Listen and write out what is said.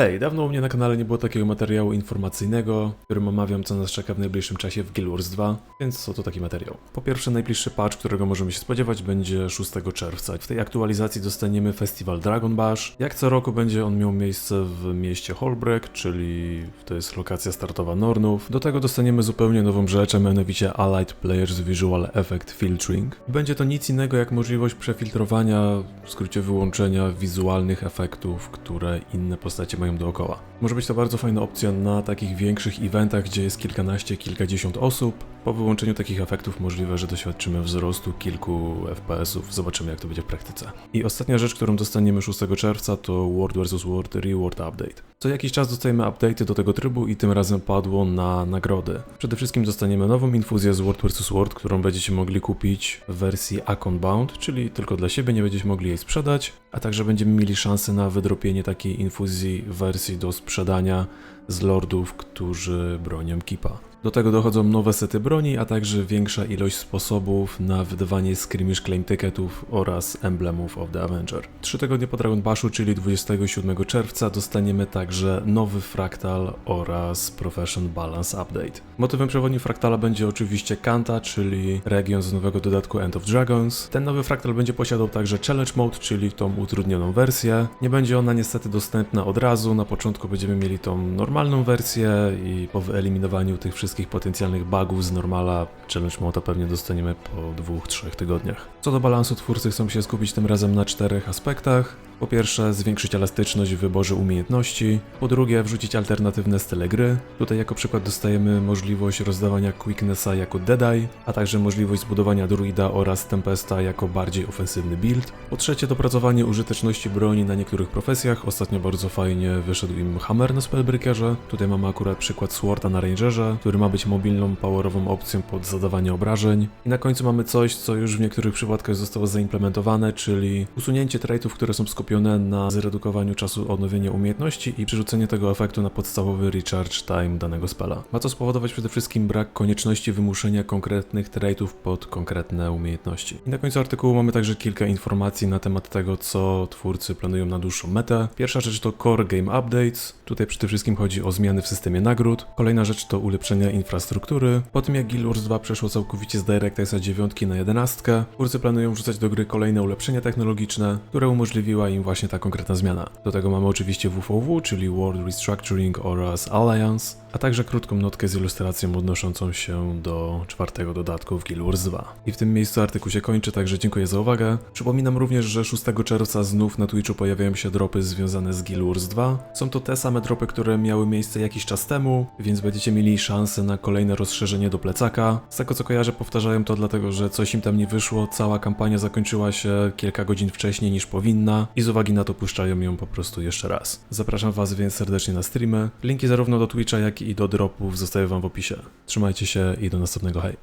Hej, dawno u mnie na kanale nie było takiego materiału informacyjnego, w którym omawiam co nas czeka w najbliższym czasie w Guild Wars 2, więc oto taki materiał. Po pierwsze, najbliższy patch, którego możemy się spodziewać, będzie 6 czerwca. W tej aktualizacji dostaniemy festiwal Dragon Bash. Jak co roku będzie on miał miejsce w mieście Holbreak, czyli to jest lokacja startowa Nornów. Do tego dostaniemy zupełnie nową rzecz, a mianowicie Allied Players Visual Effect Filtering. Będzie to nic innego jak możliwość przefiltrowania, w skrócie wyłączenia wizualnych efektów, które inne postacie своїм доокола. Może być to bardzo fajna opcja na takich większych eventach, gdzie jest kilkanaście, kilkadziesiąt osób. Po wyłączeniu takich efektów możliwe, że doświadczymy wzrostu kilku FPS-ów. Zobaczymy, jak to będzie w praktyce. I ostatnia rzecz, którą dostaniemy 6 czerwca, to World vs. World Reward Update. Co jakiś czas dostajemy update'y do tego trybu i tym razem padło na nagrody. Przede wszystkim dostaniemy nową infuzję z World vs. World, którą będziecie mogli kupić w wersji Akon Bound, czyli tylko dla siebie, nie będziecie mogli jej sprzedać, a także będziemy mieli szansę na wydropienie takiej infuzji w wersji do sprzedania z lordów, którzy bronią kipa. Do tego dochodzą nowe sety broni, a także większa ilość sposobów na wydawanie skirmish claim ticketów oraz emblemów of the Avenger. Trzy tygodnie po Dragon Bashu, czyli 27 czerwca, dostaniemy także nowy fraktal oraz Profession Balance Update. Motywem przewodnim fraktala będzie oczywiście Kanta, czyli region z nowego dodatku End of Dragons. Ten nowy fraktal będzie posiadał także Challenge Mode, czyli tą utrudnioną wersję. Nie będzie ona niestety dostępna od razu, na początku będziemy mieli tą normalną wersję i po wyeliminowaniu tych wszystkich potencjalnych bugów z normala Challenge Mode pewnie dostaniemy po dwóch, trzech tygodniach. Co do balansu, twórcy chcą się skupić tym razem na czterech aspektach. Po pierwsze, zwiększyć elastyczność w wyborze umiejętności. Po drugie, wrzucić alternatywne style gry. Tutaj jako przykład dostajemy możliwość rozdawania Quicknessa jako Deadeye, a także możliwość zbudowania Druida oraz Tempesta jako bardziej ofensywny build. Po trzecie, dopracowanie użyteczności broni na niektórych profesjach. Ostatnio bardzo fajnie wyszedł im Hammer na Spellbreakerze. Tutaj mamy akurat przykład Sworda na Rangerze, który ma być mobilną, powerową opcją pod zadawanie obrażeń. I na końcu mamy coś, co już w niektórych przypadkach zostało zaimplementowane, czyli usunięcie traitów, które są skupione na zredukowaniu czasu odnowienia umiejętności i przerzucenie tego efektu na podstawowy recharge time danego spela. Ma to spowodować przede wszystkim brak konieczności wymuszenia konkretnych traitów pod konkretne umiejętności. I na końcu artykułu mamy także kilka informacji na temat tego, co twórcy planują na dłuższą metę. Pierwsza rzecz to Core Game Updates. Tutaj przede wszystkim chodzi o zmiany w systemie nagród. Kolejna rzecz to ulepszenia infrastruktury. Po tym jak Guild Wars 2 przeszło całkowicie z DirectXa 9 na 11, twórcy planują wrzucać do gry kolejne ulepszenia technologiczne, które umożliwiła im właśnie ta konkretna zmiana. Do tego mamy oczywiście WVW, czyli World Restructuring oraz Alliance, a także krótką notkę z ilustracją odnoszącą się do czwartego dodatku w Guild Wars 2. I w tym miejscu artykuł się kończy, także dziękuję za uwagę. Przypominam również, że 6 czerwca znów na Twitchu pojawiają się dropy związane z Guild Wars 2. Są to te same dropy, które miały miejsce jakiś czas temu, więc będziecie mieli szansę na kolejne rozszerzenie do plecaka. Z tego co kojarzę, powtarzają to dlatego, że coś im tam nie wyszło, cała kampania zakończyła się kilka godzin wcześniej niż powinna i z uwagi na to puszczają ją po prostu jeszcze raz. Zapraszam Was więc serdecznie na streamy. Linki zarówno do Twitcha, jak i do dropów zostawię Wam w opisie. Trzymajcie się i do następnego hej.